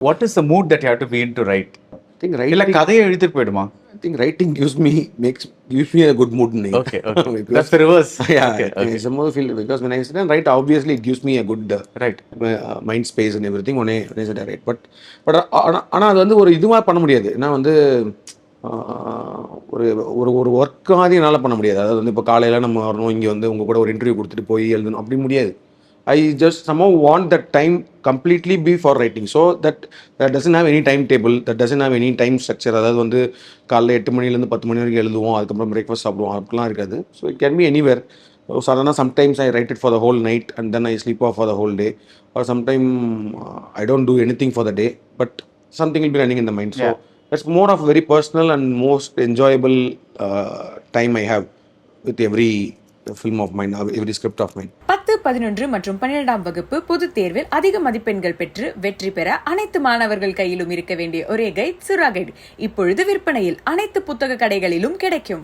What is the mood that you have to be in to write I think இல்ல கதையை எழுதிட்டு போயிடுமா I think writing gives me makes gives me a good mood. nahi. Okay that's reverse yeah, okay I somehow feel because when I sit and write, obviously it gives me a good uh, right uh, mind space and everything when I when I sit and write. But but ஆனால் ஆனால் அது வந்து ஒரு இதுவாக பண்ண முடியாது ஏன்னா வந்து ஒரு ஒரு ஒரு ஒர்க் மாதிரி என்னால் பண்ண முடியாது அதாவது வந்து இப்போ காலையில் நம்ம வரணும் இங்கே வந்து உங்கள் கூட ஒரு இன்டர்வியூ கொடுத்துட்டு போய் எழுதணும் அப்படி முடியாது I just சமோ want that time completely be for writing so that that doesn't have any time table that doesn't have any time structure அதாவது வந்து காலைல எட்டு மணிலேருந்து பத்து மணி வரைக்கும் எழுதுவோம் அதுக்கப்புறம் பிரேக்ஃபாஸ்ட் சாப்பிடுவோம் அப்படிலாம் இருக்காது so it can be anywhere சடனாக sometimes I write it for the whole night and then I sleep off for the whole day or sometime I don't do anything for the day but something will be running in the mind so Yeah. That's more of very personal and most enjoyable time I have with every film of mind every script of mind பத்து பதினொன்று மற்றும் பன்னிரெண்டாம் வகுப்பு பொதுத் தேர்வில் அதிக மதிப்பெண்கள் பெற்று வெற்றி பெற அனைத்து மாணவர்கள் கையிலும் இருக்க வேண்டிய ஒரே கைட் சுறா கைடு இப்பொழுது விற்பனையில் அனைத்து புத்தக கடைகளிலும் கிடைக்கும்.